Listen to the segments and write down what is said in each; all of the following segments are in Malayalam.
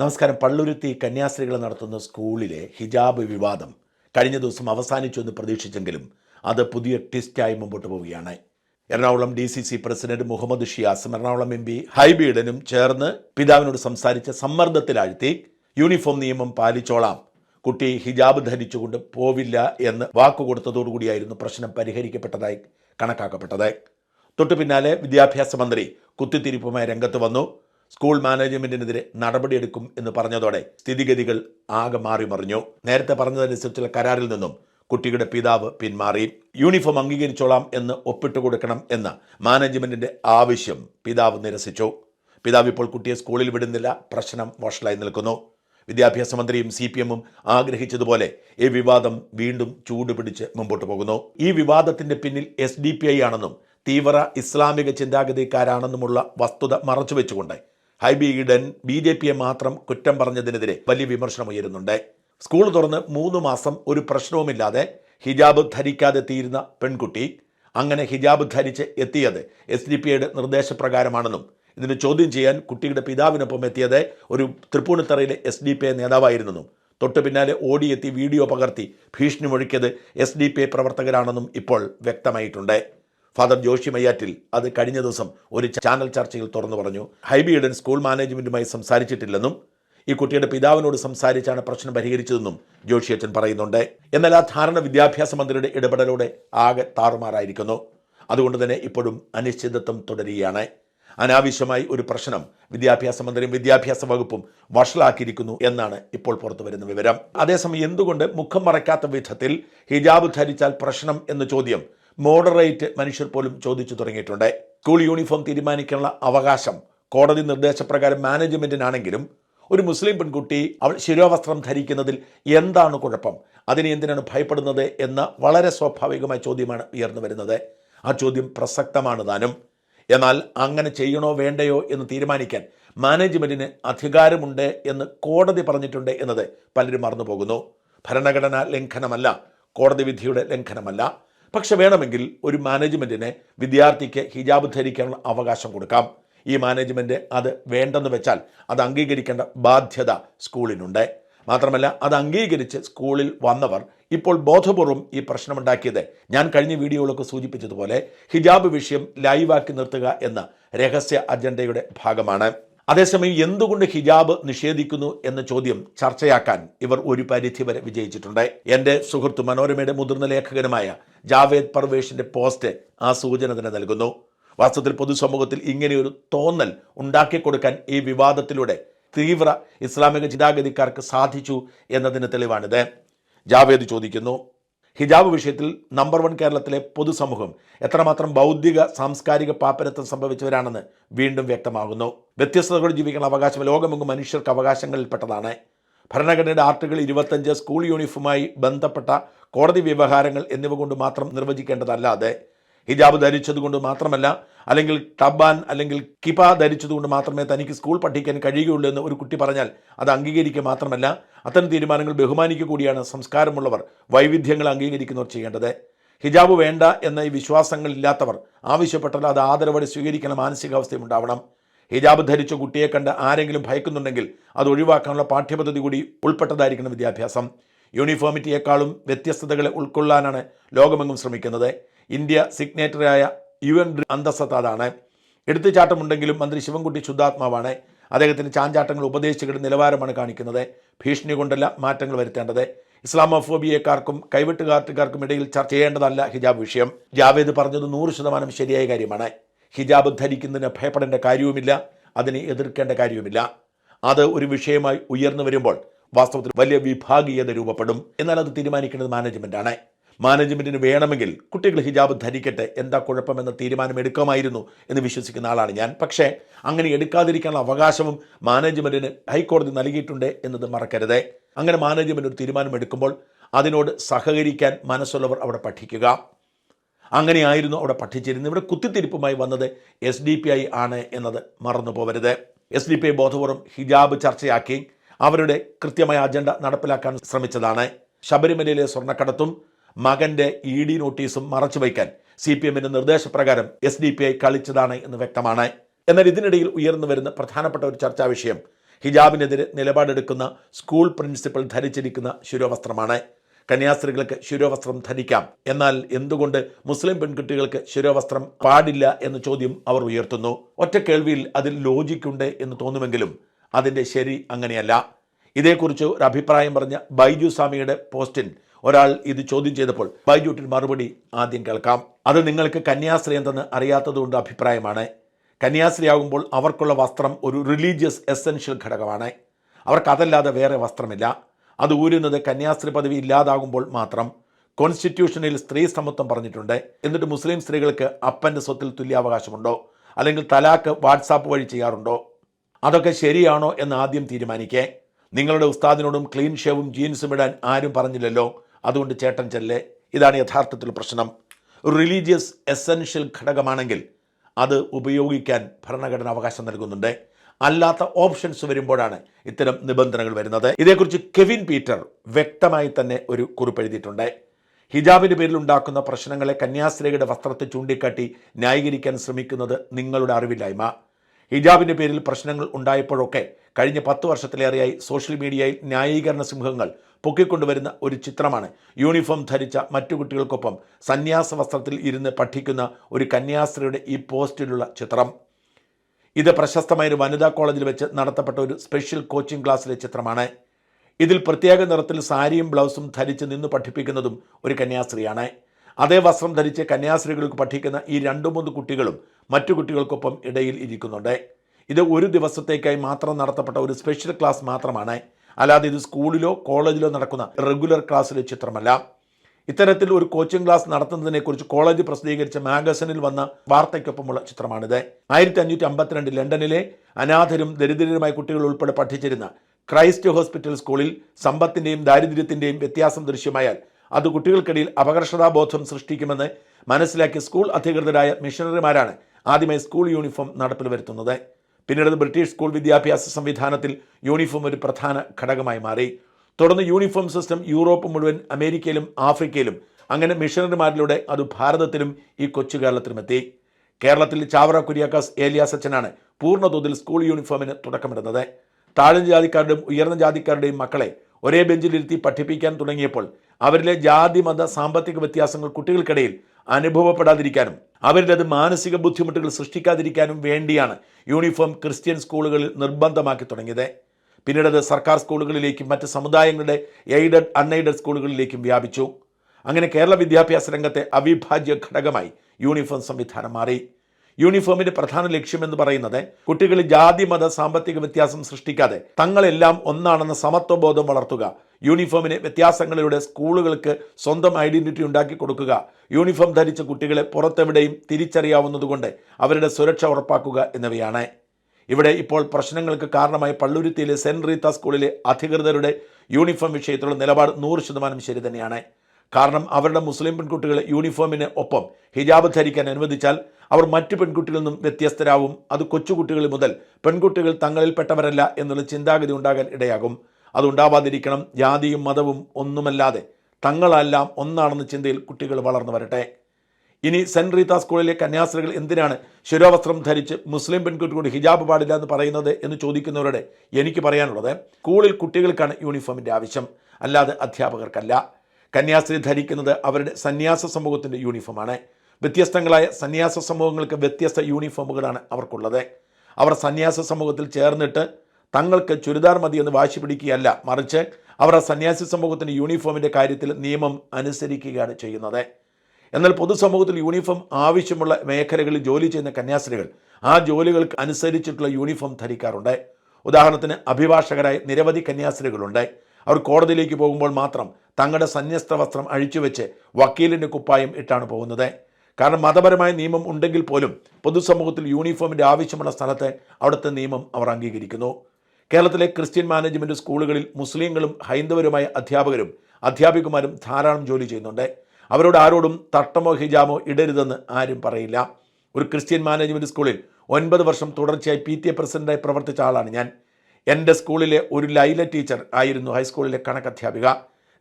നമസ്കാരം. പള്ളുരുത്തി കന്യാസ്ത്രീകൾ നടത്തുന്ന സ്കൂളിലെ ഹിജാബ് വിവാദം കഴിഞ്ഞ ദിവസം അവസാനിച്ചു എന്ന് പ്രതീക്ഷിച്ചെങ്കിലും അത് പുതിയ ട്വിസ്റ്റായി മുമ്പോട്ട് പോവുകയാണ്. Ernakulam D C C president Muhammad ഷിയാസും Ernakulam M P ഹൈബീഡനും ചേർന്ന് പിതാവിനോട് സംസാരിച്ച സമ്മർദ്ദത്തിലാഴ്ത്തി യൂണിഫോം നിയമം പാലിച്ചോളാം. കുട്ടി ഹിജാബ് ധരിച്ചുകൊണ്ട് പോവില്ല എന്ന് വാക്കുകൊടുത്തതോടുകൂടിയായിരുന്നു പ്രശ്നം പരിഹരിക്കപ്പെട്ടതായി കണക്കാക്കപ്പെട്ടത്. തൊട്ടു പിന്നാലെ വിദ്യാഭ്യാസ മന്ത്രി കുത്തിത്തിരിപ്പുമായി രംഗത്ത് വന്നു. സ്കൂൾ മാനേജ്മെന്റിനെതിരെ നടപടിയെടുക്കും എന്ന് പറഞ്ഞതോടെ സ്ഥിതിഗതികൾ ആകെ മാറി മറിഞ്ഞു. നേരത്തെ പറഞ്ഞതനുസരിച്ചുള്ള കരാറിൽ നിന്നും കുട്ടിയുടെ പിതാവ് പിന്മാറി. യൂണിഫോം അംഗീകരിച്ചോളാം എന്ന് ഒപ്പിട്ട് കൊടുക്കണം എന്ന മാനേജ്മെന്റിന്റെ ആവശ്യം പിതാവ് നിരസിച്ചു. പിതാവ് ഇപ്പോൾ കുട്ടിയെ സ്കൂളിൽ വിടുന്നില്ല. പ്രശ്നം വഷളായി നിൽക്കുന്നു. വിദ്യാഭ്യാസ മന്ത്രിയും സി പി എമ്മും ആഗ്രഹിച്ചതുപോലെ ഈ വിവാദം വീണ്ടും ചൂടുപിടിച്ച് മുമ്പോട്ട് പോകുന്നു. ഈ വിവാദത്തിന്റെ പിന്നിൽ എസ് ഡി പി ഐ ആണെന്നും തീവ്ര ഇസ്ലാമിക ചിന്താഗതിക്കാരാണെന്നുമുള്ള വസ്തുത മറച്ചുവെച്ചുകൊണ്ട് ഹൈബി ഈഡൻ ബി ജെ പിയെ മാത്രം കുറ്റം പറഞ്ഞതിനെതിരെ വലിയ വിമർശനം ഉയരുന്നുണ്ട്. സ്കൂൾ തുറന്ന് മൂന്ന് മാസം ഒരു പ്രശ്നവുമില്ലാതെ ഹിജാബ് ധരിക്കാതെ തീരുന്ന പെൺകുട്ടി അങ്ങനെ ഹിജാബ് ധരിച്ച് എത്തിയത് എസ് ഡി പി ഐയുടെ നിർദ്ദേശപ്രകാരമാണെന്നും ഇതിന് ചോദ്യം ചെയ്യാൻ കുട്ടിയുടെ പിതാവിനൊപ്പം എത്തിയത് ഒരു തൃപ്പൂണിത്തറയിലെ എസ് ഡി പി ഐ നേതാവായിരുന്നെന്നും തൊട്ടു പിന്നാലെ ഓടിയെത്തി വീഡിയോ പകർത്തി ഭീഷണി മുഴക്കിയത് എസ് ഡി പി ഐ പ്രവർത്തകരാണെന്നും ഇപ്പോൾ വ്യക്തമായിട്ടുണ്ട്. ഫാദർ ജോഷി മയ്യാറ്റിൽ അത് കഴിഞ്ഞ ദിവസം ഒരു ചാനൽ ചർച്ചയിൽ തുറന്നു പറഞ്ഞു. ഹൈബിയുടെ സ്കൂൾ മാനേജ്മെന്റുമായി സംസാരിച്ചിട്ടില്ലെന്നും ഈ കുട്ടിയുടെ പിതാവിനോട് സംസാരിച്ചാണ് പ്രശ്നം പരിഹരിച്ചതെന്നും ജോഷി അച്ഛൻ പറയുന്നുണ്ട്. എന്നാൽ ആ ധാരണ വിദ്യാഭ്യാസ മന്ത്രിയുടെ ഇടപെടലോടെ ആകെ താറുമാറായിരിക്കുന്നു. അതുകൊണ്ട് തന്നെ ഇപ്പോഴും അനിശ്ചിതത്വം തുടരുകയാണ്. അനാവശ്യമായി ഒരു പ്രശ്നം വിദ്യാഭ്യാസ മന്ത്രിയും വിദ്യാഭ്യാസ വകുപ്പും വഷളാക്കിയിരിക്കുന്നു എന്നാണ് ഇപ്പോൾ പുറത്തു വരുന്ന വിവരം. അതേസമയം എന്തുകൊണ്ട് മുഖം മറയ്ക്കാത്ത വിധത്തിൽ ഹിജാബ് ധരിച്ചാൽ പ്രശ്നം എന്ന ചോദ്യം മോഡറേറ്റ് മനുഷ്യർ പോലും ചോദിച്ചു തുടങ്ങിയിട്ടുണ്ട്. സ്കൂൾ യൂണിഫോം തീരുമാനിക്കാനുള്ള അവകാശം കോടതി നിർദ്ദേശപ്രകാരം മാനേജ്മെന്റിനാണെങ്കിലും ഒരു മുസ്ലിം പെൺകുട്ടി അവൾ ശിരോവസ്ത്രം ധരിക്കുന്നതിൽ എന്താണ് കുഴപ്പം? അതിനെ എന്തിനാണ് ഭയപ്പെടുന്നത് എന്ന വളരെ സ്വാഭാവികമായ ചോദ്യമാണ് ഉയർന്നു വരുന്നത്. ആ ചോദ്യം പ്രസക്തമാണ് താനും. എന്നാൽ അങ്ങനെ ചെയ്യണോ വേണ്ടയോ എന്ന് തീരുമാനിക്കാൻ മാനേജ്മെന്റിന് അധികാരമുണ്ട് എന്ന് കോടതി പറഞ്ഞിട്ടുണ്ട് എന്നത് പലരും മറന്നു പോകുന്നു ഭരണഘടനാ ലംഘനമല്ല കോടതി വിധിയുടെ ലംഘനമല്ല. പക്ഷെ വേണമെങ്കിൽ ഒരു മാനേജ്മെന്റിനെ വിദ്യാർത്ഥിക്ക് ഹിജാബ് ധരിക്കാനുള്ള അവകാശം കൊടുക്കാം. ഈ മാനേജ്മെന്റ് അത് വേണ്ടെന്ന് വെച്ചാൽ അത് അംഗീകരിക്കേണ്ട ബാധ്യത സ്കൂളിനുണ്ട്. മാത്രമല്ല അത് അംഗീകരിച്ച് സ്കൂളിൽ വന്നവർ ഇപ്പോൾ ബോധപൂർവം ഈ പ്രശ്നമുണ്ടാക്കിയത്. ഞാൻ കഴിഞ്ഞ വീഡിയോകളൊക്കെ സൂചിപ്പിച്ചതുപോലെ ഹിജാബ് വിഷയം ലൈവാക്കി നിർത്തുക എന്ന രഹസ്യ അജണ്ടയുടെ ഭാഗമാണ്. അതേസമയം എന്തുകൊണ്ട് ഹിജാബ് നിഷേധിക്കുന്നു എന്ന ചോദ്യം ചർച്ചയാക്കാൻ ഇവർ ഒരു പരിധി വരെ വിജയിച്ചിട്ടുണ്ട്. എന്റെ സുഹൃത്ത് മനോരമയുടെ മുതിർന്ന ലേഖകനുമായ ജാവേദ് പർവേഷിന്റെ പോസ്റ്റ് ആ സൂചന തന്നെ നൽകുന്നു. വാസ്തവത്തിൽ പൊതുസമൂഹത്തിൽ ഇങ്ങനെയൊരു തോന്നൽ ഉണ്ടാക്കിക്കൊടുക്കാൻ ഈ വിവാദത്തിലൂടെ തീവ്ര ഇസ്ലാമിക ചിന്താഗതിക്കാർക്ക് സാധിച്ചു എന്നതിന് തെളിവാണിത്. ജാവേദ് ചോദിക്കുന്നു ഹിജാബ് വിഷയത്തിൽ നമ്പർ വൺ കേരളത്തിലെ പൊതുസമൂഹം എത്രമാത്രം ബൗദ്ധിക സാംസ്കാരിക പാപ്പരത്വം സംഭവിച്ചവരാണെന്ന് വീണ്ടും വ്യക്തമാകുന്നു. വ്യത്യസ്തതകൾ ജീവിക്കുന്ന അവകാശം ലോകമെങ്ങും മനുഷ്യർക്ക് അവകാശങ്ങളിൽപ്പെട്ടതാണ്. ഭരണഘടനയുടെ ആർട്ടിക്കിൾ ഇരുപത്തഞ്ച് സ്കൂൾ യൂണിഫോമായി ബന്ധപ്പെട്ട കോടതി വ്യവഹാരങ്ങൾ എന്നിവ കൊണ്ട് മാത്രം നിർവചിക്കേണ്ടതല്ലാതെ ഹിജാബ് ധരിച്ചതുകൊണ്ട് മാത്രമല്ല അല്ലെങ്കിൽ ടബാൻ അല്ലെങ്കിൽ കിപ ധരിച്ചതുകൊണ്ട് മാത്രമേ തനിക്ക് സ്കൂൾ പഠിക്കാൻ കഴിയുകയുള്ളൂ എന്ന് ഒരു കുട്ടി പറഞ്ഞാൽ അത് അംഗീകരിക്കുക മാത്രമല്ല അത്തരം തീരുമാനങ്ങൾ ബഹുമാനിക്കുക കൂടിയാണ് സംസ്കാരമുള്ളവർ വൈവിധ്യങ്ങൾ അംഗീകരിക്കുന്നവർ ചെയ്യേണ്ടത്. ഹിജാബ് വേണ്ട എന്ന ഈ വിശ്വാസങ്ങളില്ലാത്തവർ ആവശ്യപ്പെട്ടാൽ അത് ആദരവോടെ സ്വീകരിക്കുന്ന മാനസികാവസ്ഥയും ഉണ്ടാവണം ഹിജാബ് ധരിച്ച കുട്ടിയെ കണ്ട് ആരെങ്കിലും ഭയക്കുന്നുണ്ടെങ്കിൽ അത് ഒഴിവാക്കാനുള്ള പാഠ്യപദ്ധതി കൂടി ഉൾപ്പെട്ടതായിരിക്കണം വിദ്യാഭ്യാസം. യൂണിഫോമിറ്റിയേക്കാളും വ്യത്യസ്തതകളെ ഉൾക്കൊള്ളാനാണ് ലോകമെങ്ങും ശ്രമിക്കുന്നത്. ഇന്ത്യ സിഗ്നേറ്ററിയായ യു എൻ അന്തസ്സത്ത അതാണ് എടുത്തുചാട്ടമുണ്ടെങ്കിലും മന്ത്രി ശിവൻകുട്ടി ശുദ്ധാത്മാവാണ്. അദ്ദേഹത്തിന് ചാഞ്ചാട്ടങ്ങൾ ഉപദേശിച്ചിട്ട് നിലവാരമാണ് കാണിക്കുന്നത്. ഭീഷണി കൊണ്ടല്ല മാറ്റങ്ങൾ വരുത്തേണ്ടത്. ഇസ്ലാമോഫോബിയക്കാർക്കും കൈവിട്ടുകാർട്ടുകാർക്കും ഇടയിൽ ചർച്ച ചെയ്യേണ്ടതല്ല ഹിജാബ് വിഷയം. ജാവേദ് പറഞ്ഞത് നൂറ് ശതമാനം ശരിയായ കാര്യമാണ്. ഹിജാബ് ധരിക്കുന്നതിന് ഭയപ്പെടേണ്ട കാര്യവുമില്ല. അതിനെ എതിർക്കേണ്ട കാര്യവുമില്ല. അത് ഒരു വിഷയമായി ഉയർന്നു വരുമ്പോൾ വാസ്തവത്തിൽ വലിയ വിഭാഗീയത രൂപപ്പെടും. എന്നാൽ അത് തീരുമാനിക്കേണ്ടത് മാനേജ്മെന്റാണ് മാനേജ്മെന്റിന് വേണമെങ്കിൽ കുട്ടികൾ ഹിജാബ് ധരിക്കട്ടെ. എന്താ കുഴപ്പമെന്ന തീരുമാനം എടുക്കാമായിരുന്നു എന്ന് വിശ്വസിക്കുന്ന ആളാണ് ഞാൻ. പക്ഷേ അങ്ങനെ എടുക്കാതിരിക്കാനുള്ള അവകാശവും മാനേജ്മെന്റിന് ഹൈക്കോടതി നൽകിയിട്ടുണ്ട് എന്നത് മറക്കരുത്. അങ്ങനെ മാനേജ്മെന്റ് ഒരു തീരുമാനം എടുക്കുമ്പോൾ അതിനോട് സഹകരിക്കാൻ മനസ്സുള്ളവർ അവിടെ പഠിക്കുക. അങ്ങനെയായിരുന്നു അവിടെ പഠിച്ചിരുന്നത്. ഇവിടെ കുത്തിത്തിരിപ്പുമായി വന്നത് എസ് ഡി പി ഐ ആണ് എന്നത് മറന്നു പോവരുത് എസ് ഡി പി ഐ ബോധപൂർവം ഹിജാബ് ചർച്ചയാക്കി അവരുടെ കൃത്യമായ അജണ്ട നടപ്പിലാക്കാൻ ശ്രമിച്ചതാണ്. ശബരിമലയിലെ സ്വർണക്കടത്തും മകന്റെ ഇ ഡി നോട്ടീസും മറച്ചുവയ്ക്കാൻ സി പി എമ്മിന്റെ നിർദ്ദേശപ്രകാരം എസ് ഡി പി ഐ കളിച്ചതാണ് എന്ന് വ്യക്തമാണ്. എന്നാൽ ഇതിനിടയിൽ ഉയർന്നു വരുന്ന പ്രധാനപ്പെട്ട ഒരു ചർച്ചാ വിഷയം ഹിജാബിനെതിരെ നിലപാടെടുക്കുന്ന സ്കൂൾ പ്രിൻസിപ്പൽ ധരിച്ചിരിക്കുന്ന ശിരോവസ്ത്രമാണ്. കന്യാസ്ത്രീകൾക്ക് ശിരോവസ്ത്രം ധരിക്കാം. എന്നാൽ എന്തുകൊണ്ട് മുസ്ലിം പെൺകുട്ടികൾക്ക് ശിരോവസ്ത്രം പാടില്ല എന്ന ചോദ്യം അവർ ഉയർത്തുന്നു. ഒറ്റ കേൾവിയിൽ അതിൽ ലോജിക്കുണ്ട് എന്ന് തോന്നുമെങ്കിലും അതിന്റെ ശരി അങ്ങനെയല്ല. ഇതേക്കുറിച്ച് ഒരു അഭിപ്രായം പറഞ്ഞ ബൈജു സ്വാമിയുടെ പോസ്റ്റിൽ ഒരാൾ ഇത് ചോദ്യം ചെയ്തപ്പോൾ ബൈജൂട്ടിൽ മറുപടി ആദ്യം കേൾക്കാം. അത് നിങ്ങൾക്ക് കന്യാസ്ത്രീ എന്തെന്ന് അറിയാത്തതുകൊണ്ട് അഭിപ്രായമാണ്. കന്യാസ്ത്രീ ആകുമ്പോൾ അവർക്കുള്ള വസ്ത്രം ഒരു റിലീജിയസ് എസെൻഷ്യൽ ഘടകമാണ്. അവർക്കതല്ലാതെ വേറെ വസ്ത്രമില്ല. അത് ഊരുന്നത് കന്യാസ്ത്രീ പദവി ഇല്ലാതാകുമ്പോൾ മാത്രം. കോൺസ്റ്റിറ്റ്യൂഷനിൽ സ്ത്രീ സമത്വം പറഞ്ഞിട്ടുണ്ട്. എന്നിട്ട് മുസ്ലിം സ്ത്രീകൾക്ക് അപ്പന്റെ സ്വത്തിൽ തുല്യാവകാശമുണ്ടോ? അല്ലെങ്കിൽ തലാക്ക് വാട്സാപ്പ് വഴി ചെയ്യാറുണ്ടോ? അതൊക്കെ ശരിയാണോ എന്ന് ആദ്യം തീരുമാനിക്കേ. നിങ്ങളുടെ ഉസ്താദിനോടും ക്ലീൻ ഷേവും ജീൻസും ഇടാൻ ആരും പറഞ്ഞില്ലല്ലോ. അതുകൊണ്ട് ചേട്ടൻ ചെല്ലേ? ഇതാണ് യഥാർത്ഥത്തിൽ പ്രശ്നം. ഒരു റിലീജിയസ് എസെൻഷ്യൽ ഘടകമാണെങ്കിൽ അത് ഉപയോഗിക്കാൻ ഭരണഘടന അവകാശം നൽകുന്നുണ്ട്. അല്ലാത്ത ഓപ്ഷൻസ് വരുമ്പോഴാണ് ഇത്തരം നിബന്ധനകൾ വരുന്നത്. ഇതേക്കുറിച്ച് കെവിൻ പീറ്റർ വ്യക്തമായി തന്നെ ഒരു കുറിപ്പ് എഴുതിയിട്ടുണ്ട്. ഹിജാബിന്റെ പേരിൽ ഉണ്ടാക്കുന്ന പ്രശ്നങ്ങളെ കന്യാസ്ത്രീയുടെ വസ്ത്രത്തെ ചൂണ്ടിക്കാട്ടി ന്യായീകരിക്കാൻ ശ്രമിക്കുന്നത് നിങ്ങളുടെ അറിവില്ലായ്മ. ഹിജാബിന്റെ പേരിൽ പ്രശ്നങ്ങൾ ഉണ്ടായപ്പോഴൊക്കെ കഴിഞ്ഞ പത്ത് വർഷത്തിലേറെയായി സോഷ്യൽ മീഡിയയിൽ ന്യായീകരണ സിംഹങ്ങൾ പൊക്കിക്കൊണ്ടുവരുന്ന ഒരു ചിത്രമാണ്. യൂണിഫോം ധരിച്ച മറ്റു കുട്ടികൾക്കൊപ്പം സന്യാസ വസ്ത്രത്തിൽ ഇരുന്ന് പഠിക്കുന്ന ഒരു കന്യാസ്ത്രീയുടെ ഈ പോസ്റ്റിലുള്ള ചിത്രം. ഇത് പ്രശസ്തമായ ഒരു വനിതാ കോളേജിൽ വെച്ച് നടത്തപ്പെട്ട ഒരു സ്പെഷ്യൽ കോച്ചിംഗ് ക്ലാസ്സിലെ ചിത്രമാണ്. ഇതിൽ പ്രത്യേക നിറത്തിൽ സാരിയും ബ്ലൗസും ധരിച്ച് നിന്ന് പഠിപ്പിക്കുന്നതും ഒരു കന്യാസ്ത്രീയാണ്. അതേ വസ്ത്രം ധരിച്ച് കന്യാസ്ത്രീകൾക്ക് പഠിക്കുന്ന ഈ രണ്ടു മൂന്ന് കുട്ടികളും മറ്റു കുട്ടികൾക്കൊപ്പം ഇടയിൽ ഇരിക്കുന്നുണ്ട്. ഇത് ഒരു ദിവസത്തേക്കായി മാത്രം നടത്തപ്പെട്ട ഒരു സ്പെഷ്യൽ ക്ലാസ് മാത്രമാണ്. അല്ലാതെ ഇത് സ്കൂളിലോ കോളേജിലോ നടക്കുന്ന റെഗുലർ ക്ലാസ്സിലെ ചിത്രമല്ല. ഇത്തരത്തിൽ ഒരു കോച്ചിംഗ് ക്ലാസ് നടത്തുന്നതിനെക്കുറിച്ച് കോളേജ് പ്രസിദ്ധീകരിച്ച മാഗസിനിൽ വന്ന വാർത്തയ്ക്കൊപ്പമുള്ള ചിത്രമാണിത്. ആയിരത്തി അഞ്ഞൂറ്റി അമ്പത്തിരണ്ട് ലണ്ടനിലെ അനാഥരും ദരിദ്രരുമായ കുട്ടികൾ ഉൾപ്പെടെ പഠിച്ചിരുന്ന ക്രൈസ്റ്റ് ഹോസ്പിറ്റൽ സ്കൂളിൽ സമ്പത്തിന്റെയും ദാരിദ്ര്യത്തിന്റെയും വ്യത്യാസം ദൃശ്യമായാൽ അത് കുട്ടികൾക്കിടയിൽ അപകർഷതാബോധം സൃഷ്ടിക്കുമെന്ന് മനസ്സിലാക്കിയ സ്കൂൾ അധികൃതരായ മിഷണറിമാരാണ് ആദ്യമായി സ്കൂൾ യൂണിഫോം നടപ്പിൽ വരുത്തുന്നത്. പിന്നീട് ബ്രിട്ടീഷ് സ്കൂൾ വിദ്യാഭ്യാസ സംവിധാനത്തിൽ യൂണിഫോം ഒരു പ്രധാന ഘടകമായി മാറി. തുടർന്ന് യൂണിഫോം സിസ്റ്റം യൂറോപ്പ് മുഴുവൻ അമേരിക്കയിലും ആഫ്രിക്കയിലും അങ്ങനെ മിഷണറിമാരിലൂടെ അത് ഭാരതത്തിലും ഈ കൊച്ചു കേരളത്തിലും എത്തി. കേരളത്തിൽ ചാവറ കുര്യാക്കാസ് ഏലിയാസ് അച്ഛനാണ് പൂർണതോതിൽ സ്കൂൾ യൂണിഫോമിന് തുടക്കമിടുന്നത്. താഴ്ന്ന ജാതിക്കാരുടെയും ഉയർന്ന ജാതിക്കാരുടെയും മക്കളെ ഒരേ ബെഞ്ചിലിരുത്തി പഠിപ്പിക്കാൻ തുടങ്ങിയപ്പോൾ അവരിലെ ജാതി മത സാമ്പത്തിക വ്യത്യാസങ്ങൾ കുട്ടികൾക്കിടയിൽ അനുഭവപ്പെടാതിരിക്കാനും അവരുടെ അത് മാനസിക ബുദ്ധിമുട്ടുകൾ സൃഷ്ടിക്കാതിരിക്കാനും വേണ്ടിയാണ് യൂണിഫോം ക്രിസ്ത്യൻ സ്കൂളുകളിൽ നിർബന്ധമാക്കി തുടങ്ങിയത്. പിന്നീട് അത് സർക്കാർ സ്കൂളുകളിലേക്കും മറ്റ് സമുദായങ്ങളുടെ എയ്ഡഡ് അൺഎയ്ഡഡ് സ്കൂളുകളിലേക്കും വ്യാപിച്ചു. അങ്ങനെ കേരള വിദ്യാഭ്യാസ രംഗത്തെ അവിഭാജ്യ ഘടകമായി യൂണിഫോം സംവിധാനം മാറി. യൂണിഫോമിന്റെ പ്രധാന ലക്ഷ്യമെന്ന് പറയുന്നത് കുട്ടികളിൽ ജാതി മത സാമ്പത്തിക വ്യത്യാസം സൃഷ്ടിക്കാതെ തങ്ങളെല്ലാം ഒന്നാണെന്ന സമത്വബോധം വളർത്തുക യൂണിഫോമിനെ വ്യത്യാസങ്ങളിലൂടെ സ്കൂളുകൾക്ക് സ്വന്തം ഐഡന്റിറ്റി ഉണ്ടാക്കി കൊടുക്കുക. യൂണിഫോം ധരിച്ച കുട്ടികളെ പുറത്തെവിടെയും തിരിച്ചറിയാവുന്നതുകൊണ്ട് അവരുടെ സുരക്ഷ ഉറപ്പാക്കുക എന്നിവയാണ്. ഇവിടെ ഇപ്പോൾ പ്രശ്നങ്ങൾക്ക് കാരണമായ പള്ളുരുത്തിയിലെ സെന്റ് റീത്ത സ്കൂളിലെ അധികൃതരുടെ യൂണിഫോം വിഷയത്തിലുള്ള നിലപാട് നൂറ് ശതമാനം ശരി തന്നെയാണ്. കാരണം അവരുടെ മുസ്ലിം പെൺകുട്ടികളെ യൂണിഫോമിന് ഒപ്പം ഹിജാബ് ധരിക്കാൻ അനുവദിച്ചാൽ അവർ മറ്റു പെൺകുട്ടികളിൽ നിന്നും വ്യത്യസ്തരാവും. അത് കൊച്ചുകുട്ടികൾ മുതൽ പെൺകുട്ടികൾ തങ്ങളിൽപ്പെട്ടവരല്ല എന്നുള്ള ചിന്താഗതി ഉണ്ടാകാൻ ഇടയാകും. അതുണ്ടാവാതിരിക്കണം. ജാതിയും മതവും ഒന്നുമല്ലാതെ തങ്ങളെല്ലാം ഒന്നാണെന്ന ചിന്തയിൽ കുട്ടികൾ വളർന്നു വരട്ടെ. ഇനി സെന്റ് റീത്ത സ്കൂളിലെ കന്യാസ്ത്രീകൾ എന്തിനാണ് ശിരോവസ്ത്രം ധരിച്ച് മുസ്ലിം പെൺകുട്ടിയോട് ഹിജാബ് പാടില്ല എന്ന് പറയുന്നത് എന്ന് ചോദിക്കുന്നവരുടെ എനിക്ക് പറയാനുള്ളത് സ്കൂളിൽ കുട്ടികൾക്കാണ് യൂണിഫോമിന്റെ ആവശ്യം. അല്ലാതെ അധ്യാപകർക്കല്ല. കന്യാസ്ത്രീ ധരിക്കുന്നത് അവരുടെ സന്യാസ സമൂഹത്തിന്റെ യൂണിഫോമാണ്. വ്യത്യസ്തങ്ങളായ സന്യാസ സമൂഹങ്ങൾക്ക് വ്യത്യസ്ത യൂണിഫോമുകളാണ് അവർക്കുള്ളത്. അവർ സന്യാസ സമൂഹത്തിൽ ചേർന്നിട്ട് തങ്ങൾക്ക് ചുരിദാർ മതി എന്ന് വാശി പിടിക്കുകയല്ല. മറിച്ച് അവർ ആ സന്യാസി സമൂഹത്തിന്റെ യൂണിഫോമിന്റെ കാര്യത്തിൽ നിയമം അനുസരിക്കുകയാണ് ചെയ്യുന്നത്. എന്നാൽ പൊതുസമൂഹത്തിൽ യൂണിഫോം ആവശ്യമുള്ള മേഖലകളിൽ ജോലി ചെയ്യുന്ന കന്യാസ്ത്രീകൾ ആ ജോലികൾക്ക് അനുസരിച്ചിട്ടുള്ള യൂണിഫോം ധരിക്കാറുണ്ട്. ഉദാഹരണത്തിന് അഭിഭാഷകരായ നിരവധി കന്യാസ്ത്രീകളുണ്ട്. അവർ കോടതിയിലേക്ക് പോകുമ്പോൾ മാത്രം തങ്ങളുടെ സന്യസ്ത വസ്ത്രം അഴിച്ചുവെച്ച് വക്കീലിന്റെ കുപ്പായം ഇട്ടാണ് പോകുന്നത്. കാരണം മതപരമായ നിയമം ഉണ്ടെങ്കിൽ പോലും പൊതുസമൂഹത്തിൽ യൂണിഫോമിന്റെ ആവശ്യമുള്ള സ്ഥലത്തെ അവിടുത്തെ നിയമം അവർ അംഗീകരിക്കുന്നു. കേരളത്തിലെ ക്രിസ്ത്യൻ മാനേജ്മെന്റ് സ്കൂളുകളിൽ മുസ്ലിങ്ങളും ഹൈന്ദവരുമായ അധ്യാപകരും അധ്യാപികമാരും ധാരാളം ജോലി ചെയ്യുന്നുണ്ട്. അവരോട് ആരോടും തട്ടമോ ഹിജാമോ ഇടരുതെന്ന് ആരും പറയില്ല. ഒരു ക്രിസ്ത്യൻ മാനേജ്മെന്റ് സ്കൂളിൽ ഒൻപത് വർഷം തുടർച്ചയായി പി ടി എ പ്രസിഡന്റായി പ്രവർത്തിച്ച ആളാണ് ഞാൻ. എന്റെ സ്കൂളിലെ ഒരു ലൈല ടീച്ചർ ആയിരുന്നു ഹൈസ്കൂളിലെ കണക്കധ്യാപിക.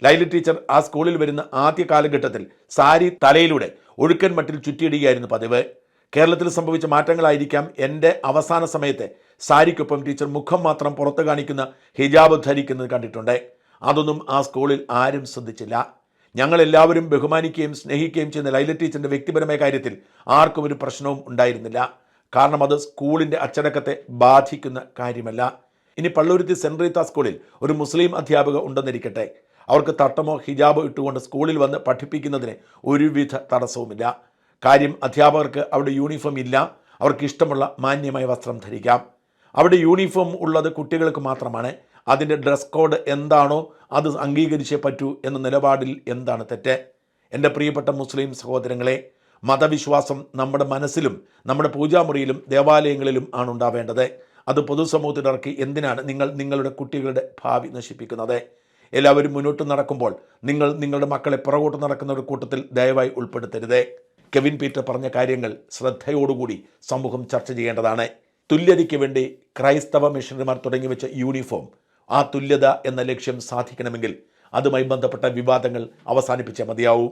ലൈല ടീച്ചർ ആ സ്കൂളിൽ വരുന്ന ആദ്യ കാലഘട്ടത്തിൽ സാരി തലയിലൂടെ ഒഴുക്കൻ മട്ടിൽ ചുറ്റിയിടുകയായിരുന്നു പതിവ്. കേരളത്തിൽ സംഭവിച്ച മാറ്റങ്ങളായിരിക്കാം എന്റെ അവസാന സമയത്തെ സാരിക്കൊപ്പം ടീച്ചർ മുഖം മാത്രം പുറത്ത് കാണിക്കുന്ന ഹിജാബ് ധരിക്കുന്നത് കണ്ടിട്ടുണ്ട്. അതൊന്നും ആ സ്കൂളിൽ ആരും ശ്രദ്ധിച്ചില്ല. ഞങ്ങളെല്ലാവരും ബഹുമാനിക്കുകയും സ്നേഹിക്കുകയും ചെയ്യുന്ന ലൈല ടീച്ചറിന്റെ വ്യക്തിപരമായ കാര്യത്തിൽ ആർക്കും ഒരു പ്രശ്നവും ഉണ്ടായിരുന്നില്ല. കാരണം അത് സ്കൂളിന്റെ അച്ചടക്കത്തെ ബാധിക്കുന്ന കാര്യമല്ല. ഇനി പള്ളുരുത്തി സെന്റ് റീത്ത സ്കൂളിൽ ഒരു മുസ്ലിം അധ്യാപക ഉണ്ടെന്നിരിക്കട്ടെ. അവർക്ക് തട്ടമോ ഹിജാബോ ഇട്ടുകൊണ്ട് സ്കൂളിൽ വന്ന് പഠിപ്പിക്കുന്നതിന് ഒരുവിധ തടസ്സവുമില്ല. കാര്യം അധ്യാപകർക്ക് അവിടെ യൂണിഫോം ഇല്ല. അവർക്ക് ഇഷ്ടമുള്ള മാന്യമായ വസ്ത്രം ധരിക്കാം. അവിടെ യൂണിഫോം ഉള്ളത് കുട്ടികൾക്ക് മാത്രമാണ്. അതിന്റെ ഡ്രസ് കോഡ് എന്താണോ അത് അംഗീകരിച്ചേ പറ്റൂ എന്ന നിലപാടിൽ എന്താണ് തെറ്റ്? എന്റെ പ്രിയപ്പെട്ട മുസ്ലിം സഹോദരങ്ങളെ മതവിശ്വാസം നമ്മുടെ മനസ്സിലും നമ്മുടെ പൂജാമുറിയിലും ദേവാലയങ്ങളിലും ആണ് ഉണ്ടാവേണ്ടത്. അത് പൊതുസമൂഹത്തിനിറക്കി എന്തിനാണ് നിങ്ങൾ നിങ്ങളുടെ കുട്ടികളുടെ ഭാവി നശിപ്പിക്കുന്നത്? എല്ലാവരും മുന്നോട്ട് നടക്കുമ്പോൾ നിങ്ങൾ നിങ്ങളുടെ മക്കളെ പുറകോട്ട് നടക്കുന്ന ഒരു കൂട്ടത്തിൽ ദയവായി ഉൾപ്പെടുത്തരുത്. കെവിൻ പീറ്റർ പറഞ്ഞ കാര്യങ്ങൾ ശ്രദ്ധയോടുകൂടി സമൂഹം ചർച്ച ചെയ്യേണ്ടതാണ്. തുല്യതയ്ക്ക് വേണ്ടി ക്രൈസ്തവ മിഷണറിമാർ തുടങ്ങി വെച്ച യൂണിഫോം ആ തുല്യത എന്ന ലക്ഷ്യം സാധിക്കണമെങ്കിൽ അതുമായി ബന്ധപ്പെട്ട വിവാദങ്ങൾ അവസാനിപ്പിച്ചേ മതിയാവൂ.